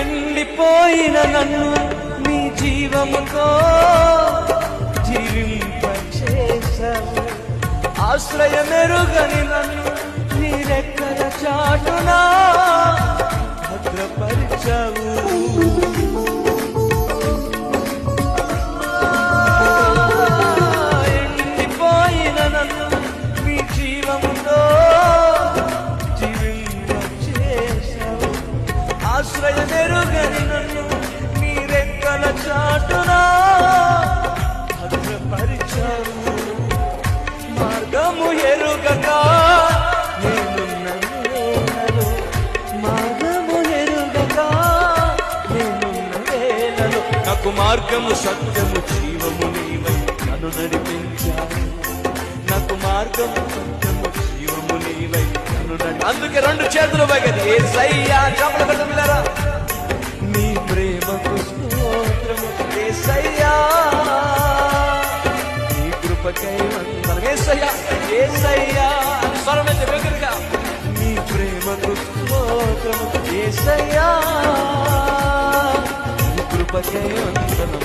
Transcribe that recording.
ఎండిపోయిన నన్ను నీ జీవముతో జీవింపచేశావు. ఆశ్రయమెరుగని నన్ను నీ రెక్కల చాటునా భద్రపరిచావు. ఎండిపోయిన నన్ను నీ జీవముతో ఆశ్రయమెరుగని నన్ను నీ రెక్కల చాటునా? భద్రపరిచావు మార్గము ఎరుగక. నేనున్న మార్గము ఎరుగక. నేనున్న వేళలో నాకు మార్గము సత్యము జీవము నీవై నన్ను నడిపించావు. నాకు మార్గము సత్యము జీవము నీవై నన్ను నడి అందుకే రెండు చేతులు పగది ఏ సయ్యా చపల కృపకై వందనం ఏసయ్యా ఏసయ్యా స్వరమైతే దగ్గరగా నీ ప్రేమకు స్తోత్రము ఏసయ్యా కృపకై వందనం.